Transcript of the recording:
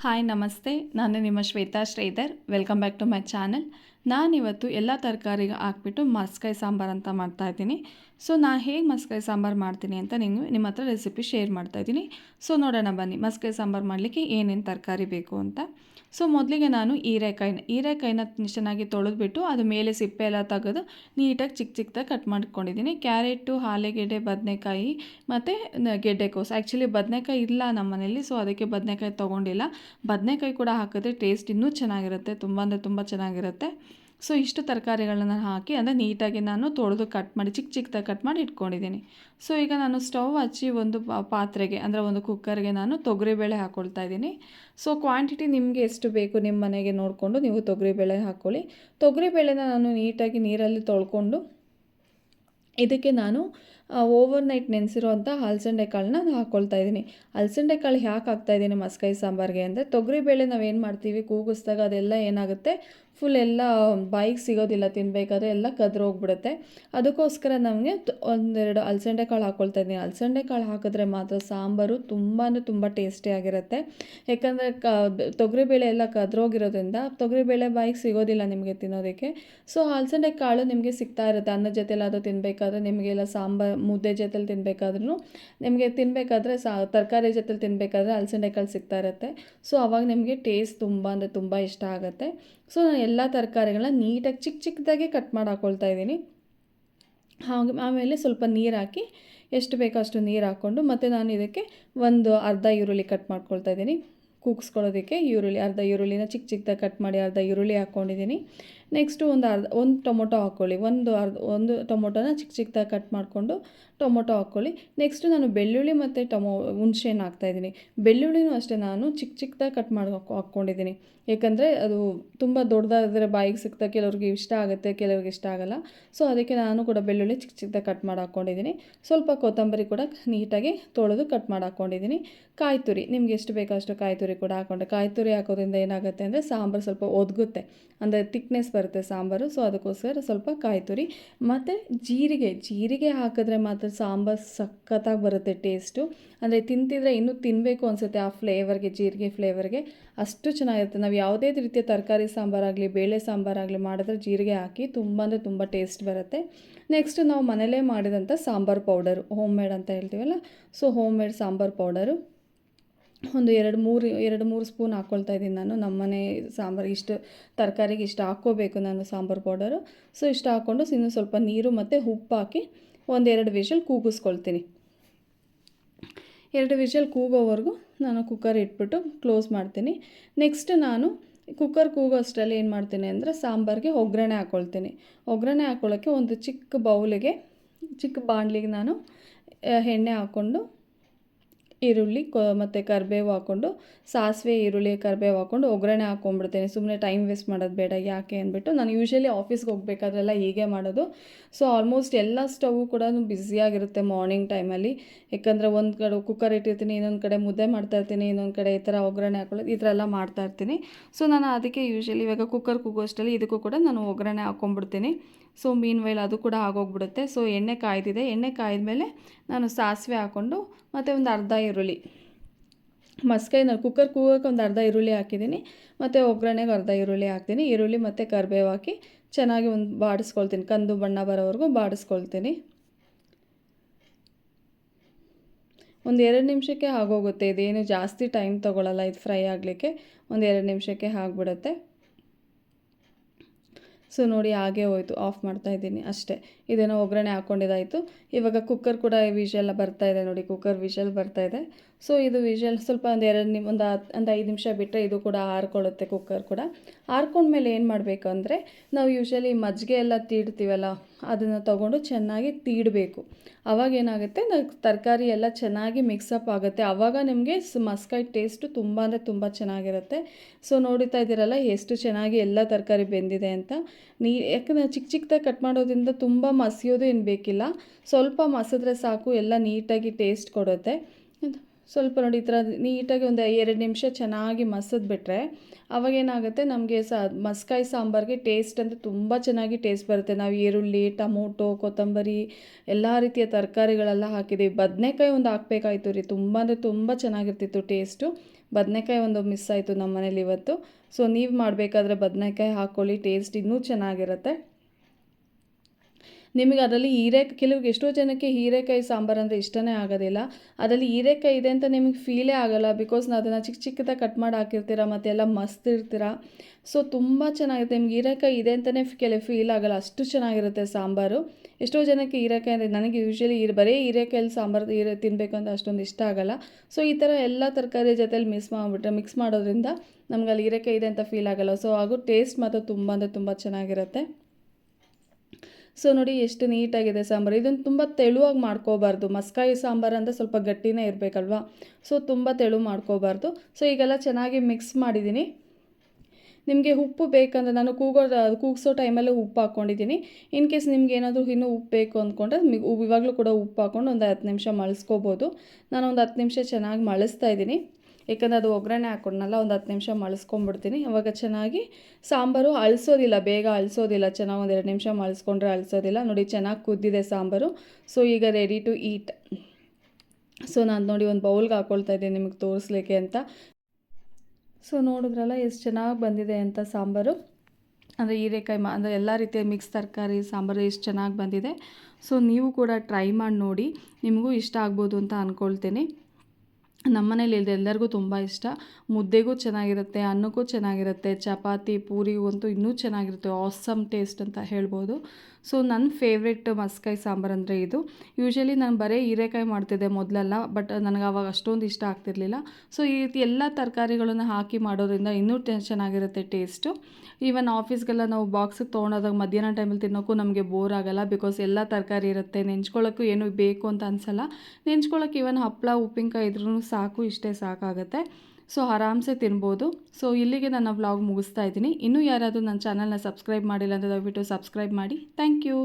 Hi ನಮಸ್ತೆ. ನಾನು ನಿಮ್ಮ Shweta Sridhar. Welcome back to my channel ನಾನಿವತ್ತು ಎಲ್ಲ ತರಕಾರಿಗೆ ಹಾಕ್ಬಿಟ್ಟು ಮಸ್ಕಾಯಿ ಸಾಂಬಾರು ಅಂತ ಮಾಡ್ತಾಯಿದ್ದೀನಿ ಸೊ ನಾನು ಹೇಗೆ ಮಸ್ಕಾಯಿ ಸಾಂಬಾರು ಮಾಡ್ತೀನಿ ಅಂತ ನೀವು ನಿಮ್ಮ ಹತ್ರ ರೆಸಿಪಿ ಶೇರ್ ಮಾಡ್ತಾಯಿದ್ದೀನಿ ಸೊ, ನೋಡೋಣ ಬನ್ನಿ ಮಸ್ಕಾಯಿ ಸಾಂಬಾರು ಮಾಡಲಿಕ್ಕೆ ಏನೇನು ತರಕಾರಿ ಬೇಕು ಅಂತ. ಸೊ, ಮೊದಲಿಗೆ ನಾನು ಹೀರೆಕಾಯಿನ ಹೀರೆಕಾಯಿನ ಚೆನ್ನಾಗಿ ತೊಳೆದ್ಬಿಟ್ಟು ಅದು ಮೇಲೆ ಸಿಪ್ಪೆ ಎಲ್ಲ ತೆಗೆದು ನೀಟಾಗಿ ಚಿಕ್ಕ ಚಿಕ್ಕದಾಗಿ ಕಟ್ ಮಾಡ್ಕೊಂಡಿದ್ದೀನಿ. ಕ್ಯಾರೆಟು ಹಾಲೆಗೆಡೆ ಬದನೆಕಾಯಿ ಮತ್ತು ಗೆಡ್ಡೆಕೋಸು ಆ್ಯಕ್ಚುಲಿ ಬದನೆಕಾಯಿ ಇಲ್ಲ ನಮ್ಮ ಮನೇಲಿ, ಸೊ ಅದಕ್ಕೆ ಬದನೆಕಾಯಿ ತೊಗೊಂಡಿಲ್ಲ. ಬದನೆಕಾಯಿ ಕೂಡ ಹಾಕಿದ್ರೆ ಟೇಸ್ಟ್ ಇನ್ನೂ ಚೆನ್ನಾಗಿರುತ್ತೆ, ತುಂಬ ಅಂದರೆ ತುಂಬ ಚೆನ್ನಾಗಿರುತ್ತೆ. ಸೊ ಇಷ್ಟು ತರಕಾರಿಗಳನ್ನ ಹಾಕಿ ಅಂದರೆ ನೀಟಾಗಿ ನಾನು ತೊಳೆದು ಕಟ್ ಮಾಡಿ ಚಿಕ್ಕ ಚಿಕ್ಕದಾಗಿ ಕಟ್ ಮಾಡಿ ಇಟ್ಕೊಂಡಿದ್ದೀನಿ. ಸೊ ಈಗ ನಾನು ಸ್ಟವ್ ಹಚ್ಚಿ ಒಂದು ಪಾತ್ರೆಗೆ ಅಂದರೆ ಒಂದು ಕುಕ್ಕರ್ಗೆ ನಾನು ತೊಗರಿಬೇಳೆ ಹಾಕ್ಕೊಳ್ತಾ ಇದ್ದೀನಿ. ಸೊ ಕ್ವಾಂಟಿಟಿ ನಿಮಗೆ ಎಷ್ಟು ಬೇಕು ನಿಮ್ಮ ಮನೆಗೆ ನೋಡಿಕೊಂಡು ನೀವು ತೊಗರಿಬೇಳೆ ಹಾಕ್ಕೊಳ್ಳಿ ತೊಗರಿಬೇಳೆನ ನಾನು ನೀಟಾಗಿ ನೀರಲ್ಲಿ ತೊಳ್ಕೊಂಡು ಇದಕ್ಕೆ ನಾನು ಓವರ್ ನೈಟ್ ನೆನೆಸಿರುವಂಥ ಹಲಸಂಡೆ ಕಾಳನ್ನ ನಾನು ಹಾಕ್ಕೊಳ್ತಾ ಇದ್ದೀನಿ. ಹಲಸಂಡೆ ಕಾಳು ಯಾಕೆ ಹಾಕ್ತಾಯಿದ್ದೀನಿ ಮಸ್ಕಾಯಿ ಸಾಂಬಾರಿಗೆ ಅಂದರೆ ತೊಗರಿಬೇಳೆ ನಾವೇನು ಮಾಡ್ತೀವಿ ಕೂಗಿಸ್ದಾಗ ಅದೆಲ್ಲ ಏನಾಗುತ್ತೆ? ಫುಲ್ ಎಲ್ಲ ಬಾಯಿಗೆ ಸಿಗೋದಿಲ್ಲ ತಿನ್ನಬೇಕಾದ್ರೆ ಎಲ್ಲ ಕದ್ರೋಗ್ಬಿಡುತ್ತೆ ಅದಕ್ಕೋಸ್ಕರ ನಮಗೆ ಒಂದೆರಡು ಅಲಸಂಡೆ ಕಾಳು ಹಾಕ್ಕೊಳ್ತಾ ಇದ್ದೀನಿ. ಅಲಸಂಡೆ ಕಾಳು ಹಾಕಿದ್ರೆ ಮಾತ್ರ ಸಾಂಬಾರು ತುಂಬಾ ತುಂಬ ಟೇಸ್ಟಿಯಾಗಿರುತ್ತೆ ಯಾಕಂದರೆ ಕ ತೊಗರಿಬೇಳೆ ಎಲ್ಲ ಕದ್ರೋಗಿರೋದ್ರಿಂದ ತೊಗರಿಬೇಳೆ ಬಾಯಿಗೆ ಸಿಗೋದಿಲ್ಲ ನಿಮಗೆ ತಿನ್ನೋದಕ್ಕೆ. ಸೊ ಅಲಸಂಡೆ ಕಾಳು ನಿಮಗೆ ಸಿಗ್ತಾ ಇರುತ್ತೆ. ಅನ್ನದ ಜೊತೆಲಾದರೂ ತಿನ್ನಬೇಕಾದ್ರೆ ನಿಮಗೆಲ್ಲ ಸಾಂಬಾರು, ಮುದ್ದೆ ಜೊತೆಲಿ ತಿನ್ನಬೇಕಾದ್ರೂ ನಿಮಗೆ ತಿನ್ನಬೇಕಾದ್ರೆ ಸಾ ತರಕಾರಿ ಜೊತೆಲಿ ತಿನ್ನಬೇಕಾದ್ರೆ ಅಲಸಂಡೆ ಕಾಳು ಸಿಗ್ತಾ ಇರುತ್ತೆ. ಸೊ ಅವಾಗ ನಿಮಗೆ ಟೇಸ್ಟ್ ತುಂಬ ಅಂದರೆ ತುಂಬ ಇಷ್ಟ ಆಗುತ್ತೆ. ಸೊ ನಾನು ಎಲ್ಲ ತರಕಾರಿಗಳನ್ನ ನೀಟಾಗಿ ಚಿಕ್ಕ ಚಿಕ್ಕದಾಗಿ ಕಟ್ ಮಾಡಿ ಹಾಕ್ಕೊಳ್ತಾ ಇದ್ದೀನಿ. ಹಾಗೆ ಆಮೇಲೆ ಸ್ವಲ್ಪ ನೀರು ಹಾಕಿ ಎಷ್ಟು ಬೇಕೋ ಅಷ್ಟು ನೀರು ಹಾಕ್ಕೊಂಡು ಮತ್ತು ನಾನು ಇದಕ್ಕೆ ಒಂದು ಅರ್ಧ ಈರುಳ್ಳಿ ಕಟ್ ಮಾಡ್ಕೊಳ್ತಾ ಇದ್ದೀನಿ. ಕೂಗಿಸ್ಕೊಳ್ಳೋದಕ್ಕೆ ಈರುಳ್ಳಿ, ಅರ್ಧ ಈರುಳ್ಳಿನ ಚಿಕ್ಕ ಚಿಕ್ಕದಾಗಿ ಕಟ್ ಮಾಡಿ ಅರ್ಧ ಈರುಳ್ಳಿ ಹಾಕ್ಕೊಂಡಿದ್ದೀನಿ ನೆಕ್ಸ್ಟು ಒಂದು ಅರ್ಧ, ಒಂದು ಟೊಮೊಟೊ ಹಾಕ್ಕೊಳ್ಳಿ. ಒಂದು ಅರ್ಧ, ಒಂದು ಟೊಮೊಟೊನ ಚಿಕ್ಕ ಚಿಕ್ಕದಾಗಿ ಕಟ್ ಮಾಡಿಕೊಂಡು ಟೊಮೊಟೊ ಹಾಕ್ಕೊಳ್ಳಿ. ನೆಕ್ಸ್ಟು ನಾನು ಬೆಳ್ಳುಳ್ಳಿ ಮತ್ತು ಟೊಮೊ, ಹುಣ್ಸೆಹಣ್ಣು ಹಾಕ್ತಾಯಿದ್ದೀನಿ ಬೆಳ್ಳುಳ್ಳಿನೂ ಅಷ್ಟೇ ನಾನು ಚಿಕ್ಕ ಚಿಕ್ಕದಾಗಿ ಕಟ್ ಮಾಡಿ, ಹಾಕ್ಕೊಂಡಿದ್ದೀನಿ. ಏಕೆಂದರೆ ಅದು ತುಂಬ ದೊಡ್ಡದಾದರೆ ಬಾಯಿಗೆ ಸಿಗ್ತಾ ಕೆಲವ್ರಿಗೆ ಇಷ್ಟ ಆಗುತ್ತೆ, ಕೆಲವ್ರಿಗೆ ಇಷ್ಟ ಆಗಲ್ಲ. ಸೊ ಅದಕ್ಕೆ ನಾನು ಕೂಡ ಬೆಳ್ಳುಳ್ಳಿ ಚಿಕ್ಕ ಚಿಕ್ಕದಾಗಿ ಕಟ್ ಮಾಡಿ, ಹಾಕ್ಕೊಂಡಿದ್ದೀನಿ. ಸ್ವಲ್ಪ ಕೊತ್ತಂಬರಿ ಕೂಡ ನೀಟಾಗಿ ತೊಳೆದು ಕಟ್ ಮಾಡಿ, ಹಾಕ್ಕೊಂಡಿದ್ದೀನಿ. ಕಾಯಿ ತುರಿ ನಿಮ್ಗೆ ಎಷ್ಟು ಬೇಕೋ ಅಷ್ಟು ಕಾಯಿ ತುರಿ ಕೂಡ ಹಾಕ್ಕೊಂಡೆ. ಕಾಯಿ ತುರಿ ಹಾಕೋದ್ರಿಂದ ಏನಾಗುತ್ತೆ ಅಂದರೆ ಸಾಂಬಾರು ಸ್ವಲ್ಪ ಒದಗುತ್ತೆ. ಅಂದರೆ ತಿಕ್ನೆಸ್ ಬರುತ್ತೆ ಸಾಂಬಾರು. ಸೊ ಅದಕ್ಕೋಸ್ಕರ ಸ್ವಲ್ಪ ಕಾಯಿ ತುರಿ. ಮತ್ತು ಜೀರಿಗೆ. ಜೀರಿಗೆ ಹಾಕಿದ್ರೆ ಮಾತ್ರ ಸಾಂಬಾರು ಸಖತ್ತಾಗಿ ಬರುತ್ತೆ ಟೇಸ್ಟು ಅಂದರೆ ತಿಂತಿದ್ರೆ ಇನ್ನೂ ತಿನ್ನಬೇಕು ಅನಿಸುತ್ತೆ ಆ ಫ್ಲೇವರ್ಗೆ ಜೀರಿಗೆ ಫ್ಲೇವರ್ಗೆ ಅಷ್ಟು ಚೆನ್ನಾಗಿರುತ್ತೆ. ನಾವು ಯಾವುದೇ ರೀತಿಯ ತರಕಾರಿ ಸಾಂಬಾರಾಗಲಿ, ಬೇಳೆ ಸಾಂಬಾರಾಗಲಿ ಮಾಡಿದ್ರೆ ಜೀರಿಗೆ ಹಾಕಿ ತುಂಬ ಅಂದರೆ ತುಂಬ ಟೇಸ್ಟ್ ಬರುತ್ತೆ. ನೆಕ್ಸ್ಟ್ ನಾವು ಮನೇಲೇ ಮಾಡಿದಂಥ ಸಾಂಬಾರು ಪೌಡರು ಹೋಮ್ ಮೇಡ್ ಅಂತ ಹೇಳ್ತೀವಲ್ಲ? So home made sambar powder ಒಂದು ಎರಡು ಮೂರು ಎರಡು ಮೂರು ಸ್ಪೂನ್ ಹಾಕ್ಕೊಳ್ತಾ ಇದ್ದೀನಿ ನಾನು. ನಮ್ಮನೆ ಸಾಂಬಾರಿಗೆ ಇಷ್ಟು, ತರಕಾರಿಗೆ ಇಷ್ಟು ಹಾಕ್ಕೋಬೇಕು ನಾನು ಸಾಂಬಾರು ಪೌಡರು. ಸೊ, ಇಷ್ಟು ಹಾಕ್ಕೊಂಡು ಇನ್ನು ಸ್ವಲ್ಪ ನೀರು ಮತ್ತು ಉಪ್ಪು ಹಾಕಿ ಒಂದೆರಡು ವಿಷಲ್ ಕೂಗಿಸ್ಕೊಳ್ತೀನಿ. ಎರಡು ವಿಷಲ್ ಕೂಗೋವರೆಗೂ ನಾನು ಕುಕ್ಕರ್ ಇಟ್ಬಿಟ್ಟು ಕ್ಲೋಸ್ ಮಾಡ್ತೀನಿ. ನೆಕ್ಸ್ಟ್ ನಾನು ಕುಕ್ಕರ್ ಕೂಗೋ ಅಷ್ಟರಲ್ಲಿ ಏನು ಮಾಡ್ತೀನಿ ಅಂದರೆ ಸಾಂಬಾರಿಗೆ ಒಗ್ಗರಣೆ ಹಾಕ್ಕೊಳ್ತೀನಿ ಒಗ್ಗರಣೆ ಹಾಕ್ಕೊಳ್ಳೋಕ್ಕೆ ಒಂದು ಚಿಕ್ಕ ಬೌಲಿಗೆ, ಚಿಕ್ಕ ಬಾಣಲಿಗೆ ನಾನು, ಎಣ್ಣೆ ಹಾಕ್ಕೊಂಡು ಈರುಳ್ಳಿ, ಕೊ, ಮತ್ತು ಕರಿಬೇವು ಹಾಕ್ಕೊಂಡು, ಸಾಸಿವೆ, ಈರುಳ್ಳಿ, ಕರಿಬೇವು ಹಾಕ್ಕೊಂಡು ಒಗ್ಗರಣೆ ಹಾಕ್ಕೊಂಡ್ಬಿಡ್ತೇನೆ ಸುಮ್ಮನೆ ಟೈಮ್ ವೇಸ್ಟ್ ಮಾಡೋದು ಬೇಡ, ಯಾಕೆ ಅಂದ್ಬಿಟ್ಟು. ನಾನು ಯೂಶ್ವಲಿ ಆಫೀಸ್ಗೆ ಹೋಗ್ಬೇಕಾದ್ರೆಲ್ಲ ಹೀಗೆ ಮಾಡೋದು. ಸೊ, ಆಲ್ಮೋಸ್ಟ್ ಎಲ್ಲ ಸ್ಟವ್ ಕೂಡ ಬ್ಯುಸಿಯಾಗಿರುತ್ತೆ ಮಾರ್ನಿಂಗ್ ಟೈಮಲ್ಲಿ. ಯಾಕಂದರೆ ಒಂದು ಕಡೆ ಕುಕ್ಕರ್ ಇಟ್ಟಿರ್ತೀನಿ, ಇನ್ನೊಂದು ಕಡೆ ಮುದ್ದೆ ಮಾಡ್ತಾ ಇರ್ತೀನಿ, ಇನ್ನೊಂದು ಕಡೆ ಈ ಥರ ಒಗ್ಗರಣೆ ಹಾಕೊಳ್ಳೋದು, ಈ ಥರ ಎಲ್ಲ ಮಾಡ್ತಾ ಇರ್ತೀನಿ. ಸೊ, ನಾನು ಅದಕ್ಕೆ ಯೂಶ್ವಲಿ ಇವಾಗ ಕುಕ್ಕರ್ ಕೂಗೋಷ್ಟರಲ್ಲಿ ಇದಕ್ಕೂ ಕೂಡ ನಾನು ಒಗ್ಗರಣೆ ಹಾಕ್ಕೊಂಡ್ಬಿಡ್ತೀನಿ ಸೊ ಮೀನ್ ವೈಲ್ ಅದು ಕೂಡ ಆಗೋಗ್ಬಿಡುತ್ತೆ. ಸೊ, ಎಣ್ಣೆ ಕಾಯ್ದಿದೆ. ಎಣ್ಣೆ ಕಾಯ್ದ ಮೇಲೆ ನಾನು ಸಾಸಿವೆ ಹಾಕ್ಕೊಂಡು ಮತ್ತು ಒಂದು ಅರ್ಧ ಈರುಳ್ಳಿ. ನಾನು ಕುಕ್ಕರ್ ಕೂಗೋಕೆ ಒಂದು ಅರ್ಧ ಈರುಳ್ಳಿ ಹಾಕಿದ್ದೀನಿ. ಮತ್ತು ಒಗ್ಗರಣೆಗೆ ಅರ್ಧ ಈರುಳ್ಳಿ ಹಾಕ್ತೀನಿ. ಈರುಳ್ಳಿ ಮತ್ತು ಕರಿಬೇವು ಹಾಕಿ ಚೆನ್ನಾಗಿ ಒಂದು ಬಾಡಿಸ್ಕೊಳ್ತೀನಿ. ಕಂದು ಬಣ್ಣ ಬರೋವರೆಗೂ ಬಾಡಿಸ್ಕೊಳ್ತೀನಿ. ಒಂದು ಎರಡು ನಿಮಿಷಕ್ಕೆ ಆಗೋಗುತ್ತೆ. ಇದೇನು ಜಾಸ್ತಿ ಟೈಮ್ ತೊಗೊಳ್ಳಲ್ಲ ಇದು ಫ್ರೈ ಆಗಲಿಕ್ಕೆ. ಒಂದು ಎರಡು ನಿಮಿಷಕ್ಕೆ ಆಗಿಬಿಡುತ್ತೆ. ಸೊ ನೋಡಿ ಹಾಗೆ ಹೋಯ್ತು ಆಫ್ ಮಾಡ್ತಾ ಇದ್ದೀನಿ ಅಷ್ಟೇ. ಇದೇನೋ ಒಗ್ಗರಣೆ ಹಾಕ್ಕೊಂಡಿದ್ದಾಯಿತು ಇವಾಗ ಕುಕ್ಕರ್ ಕೂಡ ವಿಷಲ್ ಬರ್ತಾ ಇದೆ ನೋಡಿ ಕುಕ್ಕರ್ ವಿಷಲ್ ಬರ್ತಾ ಇದೆ. ಸೊ ಇದು ವಿಷಲ್ ಸ್ವಲ್ಪ ಒಂದು ಎರಡು ನಿಮ್, ಒಂದು ಒಂದು ಐದು ನಿಮಿಷ ಬಿಟ್ಟರೆ ಇದು ಕೂಡ ಹಾರ್ಕೊಳ್ಳುತ್ತೆ ಕುಕ್ಕರ್ ಕೂಡ. ಹಾರ್ಕೊಂಡ್ಮೇಲೆ ಏನು ಮಾಡಬೇಕು ಅಂದರೆ, ನಾವು ಯೂಶ್ವಲಿ ಮಜ್ಜಿಗೆ ಎಲ್ಲ ತೀಡ್ತೀವಲ್ಲ, ಅದನ್ನು ತೊಗೊಂಡು ಚೆನ್ನಾಗಿ ತೀಡಬೇಕು. ಅವಾಗ ಏನಾಗುತ್ತೆ ತರಕಾರಿ ಎಲ್ಲ ಚೆನ್ನಾಗಿ ಮಿಕ್ಸಪ್ ಆಗುತ್ತೆ. ಆವಾಗ ನಿಮಗೆ ಮಸ್ಕಾಯಿ ಟೇಸ್ಟು ತುಂಬ ಅಂದರೆ ತುಂಬ ಚೆನ್ನಾಗಿರುತ್ತೆ. ಸೊ ನೋಡ್ತಾ ಇದ್ದೀರಲ್ಲ, ಎಷ್ಟು ಚೆನ್ನಾಗಿ ಎಲ್ಲ ತರಕಾರಿ ಬೆಂದಿದೆ ಅಂತ. ನೀ, ಯಾಕಂದರೆ ಚಿಕ್ಕ ಚಿಕ್ಕದಾಗಿ ಕಟ್ ಮಾಡೋದ್ರಿಂದ ತುಂಬ ಮಸಿಯೋದು ಏನು ಬೇಕಿಲ್ಲ. ಸ್ವಲ್ಪ ಮಸಿದ್ರೆ ಸಾಕು, ಎಲ್ಲ ನೀಟಾಗಿ ಟೇಸ್ಟ್ ಕೊಡುತ್ತೆ. ಸ್ವಲ್ಪ ನೋಡಿ ಈ ಥರ ನೀಟಾಗಿ ಒಂದು ಎರಡು ನಿಮಿಷ ಚೆನ್ನಾಗಿ ಮಸಿದ್ಬಿಟ್ರೆ ಅವಾಗೇನಾಗುತ್ತೆ ನಮಗೆ ಸ ಮಸ್ಕಾಯಿ ಸಾಂಬಾರಿಗೆ ಟೇಸ್ಟ್ ಅಂದರೆ ತುಂಬ ಚೆನ್ನಾಗಿ ಟೇಸ್ಟ್ ಬರುತ್ತೆ. ನಾವು ಈರುಳ್ಳಿ, ಟೊಮೊಟೊ, ಕೊತ್ತಂಬರಿ, ಎಲ್ಲ ರೀತಿಯ ತರಕಾರಿಗಳೆಲ್ಲ ಹಾಕಿದ್ದೀವಿ. ಬದನೆಕಾಯಿ ಒಂದು ಹಾಕ್ಬೇಕಾಯ್ತು ರೀ. ತುಂಬ ಅಂದರೆ ತುಂಬ ಚೆನ್ನಾಗಿರ್ತಿತ್ತು ಟೇಸ್ಟು. ಬದನೆಕಾಯಿ ಒಂದು ಮಿಸ್ ಆಯಿತು ನಮ್ಮ ಮನೇಲಿ ಇವತ್ತು. ಸೊ, ನೀವು ಮಾಡಬೇಕಾದ್ರೆ ಬದನೆಕಾಯಿ ಹಾಕ್ಕೊಳ್ಳಿ. ಟೇಸ್ಟ್ ಇನ್ನೂ ಚೆನ್ನಾಗಿರುತ್ತೆ. ನಿಮಗೆ ಅದರಲ್ಲಿ ಹೀರೆ ಕೆಲವ್ರಿಗೆ ಎಷ್ಟೋ ಜನಕ್ಕೆ ಹೀರೆಕಾಯಿ ಸಾಂಬಾರು ಅಂದರೆ ಇಷ್ಟನೇ ಆಗೋದಿಲ್ಲ. ಅದರಲ್ಲಿ ಹೀರೆಕಾಯಿ ಇದೆ ಅಂತ ನಿಮಗೆ ಫೀಲೇ ಆಗೋಲ್ಲ ಬಿಕಾಸ್ ನಾವು ಅದನ್ನು ಚಿಕ್ಕ ಚಿಕ್ಕದಾಗಿ ಕಟ್ ಮಾಡಿ ಹಾಕಿರ್ತೀರ, ಮತ್ತು ಎಲ್ಲ ಮಸ್ತ್ ಇರ್ತೀರ. ಸೊ ತುಂಬ ಚೆನ್ನಾಗಿರುತ್ತೆ. ನಿಮ್ಗೆ ಹೀರೆಕಾಯಿ ಇದೆ ಅಂತಲೇ ಕೆಲವು ಫೀಲ್ ಆಗೋಲ್ಲ. ಅಷ್ಟು ಚೆನ್ನಾಗಿರುತ್ತೆ ಸಾಂಬಾರು. ಎಷ್ಟೋ ಜನಕ್ಕೆ ಹೀರೆಕಾಯಿ ಅಂದರೆ, ನನಗೆ ಯೂಶ್ವಲಿ ಬರೀ ಹೀರೆಕಾಯಲ್ಲಿ ಸಾಂಬಾರು ಹೀರೆ ತಿನ್ನಬೇಕು ಅಂತ ಅಷ್ಟೊಂದು ಇಷ್ಟ ಆಗೋಲ್ಲ. ಸೊ ಈ ಥರ ಎಲ್ಲ ತರಕಾರಿ ಜೊತೆಲಿ ಮಿಸ್ ಮಾಡಿಬಿಟ್ರೆ ಮಿಕ್ಸ್ ಮಾಡೋದ್ರಿಂದ ನಮ್ಗೆ ಅಲ್ಲಿ ಹೀರೆಕಾಯಿ ಇದೆ ಅಂತ ಫೀಲ್ ಆಗೋಲ್ಲ. ಸೊ ಹಾಗೂ ಟೇಸ್ಟ್ ಮಾತ್ರ ತುಂಬ ಅಂದರೆ ತುಂಬ ಚೆನ್ನಾಗಿರುತ್ತೆ. ಸೊ ನೋಡಿ, ಎಷ್ಟು ನೀಟಾಗಿದೆ ಸಾಂಬಾರು. ಇದನ್ನು ತುಂಬ ತೆಳುವಾಗಿ ಮಾಡ್ಕೋಬಾರ್ದು. ಮಸ್ಕಾಯಿ ಸಾಂಬಾರು ಅಂದರೆ ಸ್ವಲ್ಪ ಗಟ್ಟಿನೇ ಇರಬೇಕಲ್ವಾ? ಸೊ ತುಂಬ ತೆಳು ಮಾಡ್ಕೋಬಾರ್ದು. ಸೊ ಈಗೆಲ್ಲ ಚೆನ್ನಾಗಿ ಮಿಕ್ಸ್ ಮಾಡಿದ್ದೀನಿ ನಿಮಗೆ ಉಪ್ಪು ಬೇಕಂದರೆ ನಾನು ಕೂಗೋ, ಕೂಗಿಸೋ ಟೈಮಲ್ಲೇ ಉಪ್ಪು ಹಾಕ್ಕೊಂಡಿದ್ದೀನಿ ಇನ್ ಕೇಸ್ ನಿಮ್ಗೆ ಏನಾದರೂ ಇನ್ನೂ ಉಪ್ಪು ಬೇಕು ಅಂದ್ಕೊಂಡ್ರೆ ಇವಾಗಲೂ ಕೂಡ ಉಪ್ಪು ಹಾಕ್ಕೊಂಡು ಒಂದು ಹತ್ತು ನಿಮಿಷ ಮಳಸ್ಕೋಬೋದು ನಾನು ಒಂದು ಹತ್ತು ನಿಮಿಷ ಚೆನ್ನಾಗಿ ಮಳಿಸ್ತಾ ಇದ್ದೀನಿ. ಯಾಕಂದರೆ ಅದು ಒಗ್ಗರಣೆ ಹಾಕೊಂಡನಲ್ಲ ಒಂದು ಹತ್ತು ನಿಮಿಷ ಮಳಿಸ್ಕೊಂಡ್ಬಿಡ್ತೀನಿ. ಅವಾಗ ಚೆನ್ನಾಗಿ ಸಾಂಬಾರು ಅಳಿಸೋದಿಲ್ಲ, ಬೇಗ ಅಳಿಸೋದಿಲ್ಲ, ಚೆನ್ನಾಗಿ ಒಂದು ಎರಡು ನಿಮಿಷ ಮಳಸ್ಕೊಂಡ್ರೆ ಅಳಿಸೋದಿಲ್ಲ. ನೋಡಿ, ಚೆನ್ನಾಗಿ ಕುದ್ದಿದೆ ಸಾಂಬಾರು. ಸೊ ಈಗ ರೆಡಿ ಟು ಈಟ್ ಸೊ ನಾನು ನೋಡಿ ಒಂದು ಬೌಲ್ಗೆ ಹಾಕೊಳ್ತಾ ಇದ್ದೀನಿ ನಿಮಗೆ ತೋರಿಸ್ಲಿಕ್ಕೆ ಅಂತ. ಸೊ ನೋಡಿದ್ರಲ್ಲ, ಎಷ್ಟು ಚೆನ್ನಾಗಿ ಬಂದಿದೆ ಅಂತ ಸಾಂಬಾರು. ಅಂದರೆ ಹೀರೆಕಾಯಿ ಮಾ, ಅಂದರೆ ಎಲ್ಲ ರೀತಿಯ ಮಿಕ್ಸ್ ತರಕಾರಿ, ಸಾಂಬಾರು ಎಷ್ಟು ಚೆನ್ನಾಗಿ ಬಂದಿದೆ. ಸೊ ನೀವು ಕೂಡ ಟ್ರೈ ಮಾಡಿ ನೋಡಿ. ನಿಮಗೂ ಇಷ್ಟ ಆಗ್ಬೋದು ಅಂತ ಅಂದ್ಕೊಳ್ತೀನಿ ನಮ್ಮ ಮನೇಲಿ ಇದು ಎಲ್ಲರಿಗೂ ತುಂಬ ಇಷ್ಟ. ಮುದ್ದೆಗೂ ಚೆನ್ನಾಗಿರುತ್ತೆ, ಅನ್ನಕ್ಕೂ ಚೆನ್ನಾಗಿರುತ್ತೆ, ಚಪಾತಿ ಪೂರಿಗೂ ಅಂತೂ ಇನ್ನೂ ಚೆನ್ನಾಗಿರುತ್ತೆ ಆಸಮ್ ಟೇಸ್ಟ್ ಅಂತ ಹೇಳ್ಬೋದು. ಸೊ ನನ್ನ ಫೇವ್ರೆಟ್ ಮಸ್ಕಾಯಿ ಸಾಂಬಾರು ಅಂದರೆ ಇದು. ಯೂಶ್ವಲಿ ನಾನು ಬರೀ ಹೀರೆಕಾಯಿ ಮಾಡ್ತಿದ್ದೆ ಮೊದಲೆಲ್ಲ ಬಟ್ ನನಗೆ ಅವಾಗ ಅಷ್ಟೊಂದು ಇಷ್ಟ ಆಗ್ತಿರ್ಲಿಲ್ಲ. ಸೊ ಈ ರೀತಿ ಎಲ್ಲ ತರಕಾರಿಗಳನ್ನು ಹಾಕಿ ಮಾಡೋದ್ರಿಂದ ಇನ್ನೂ ಚೆನ್ನಾಗಿರುತ್ತೆ ಟೇಸ್ಟು ಈವನ್ ಆಫೀಸ್ಗೆಲ್ಲ ನಾವು ಬಾಕ್ಸಿಗೆ ತೊಗೊಂಡೋದಾಗ ಮಧ್ಯಾಹ್ನ ಟೈಮಲ್ಲಿ ತಿನ್ನೋಕ್ಕೂ ನಮಗೆ ಬೋರ್ ಆಗೋಲ್ಲ ಬಿಕಾಸ್ ಎಲ್ಲ ತರಕಾರಿ ಇರುತ್ತೆ. ನೆಂಚ್ಕೊಳ್ಳೋಕ್ಕೂ ಏನು ಬೇಕು ಅಂತ ಅನಿಸಲ್ಲ. ನೆಂಚ್ಕೊಳ್ಳೋಕೆ ಈವನ್ ಹಪ್ಪಳ ಉಪ್ಪಿನಕಾಯಿ ಇದ್ರೂ ಸಾಕು, ಇಷ್ಟೇ ಸಾಕಾಗುತ್ತೆ. ಸೊ ಆರಾಮ್ಸೆ ತಿನ್ಬೋದು. ಸೊ ಇಲ್ಲಿಗೆ ನನ್ನ ವ್ಲಾಗ್ ಮುಗಿಸ್ತಾ ಇದ್ದೀನಿ. ಇನ್ನೂ ಯಾರಾದರೂ ನನ್ನ ಚಾನಲ್ನ ಸಬ್ಸ್ಕ್ರೈಬ್ ಮಾಡಿಲ್ಲ ಅಂತ ದಯವಿಟ್ಟು ಸಬ್ಸ್ಕ್ರೈಬ್ ಮಾಡಿ. Thank you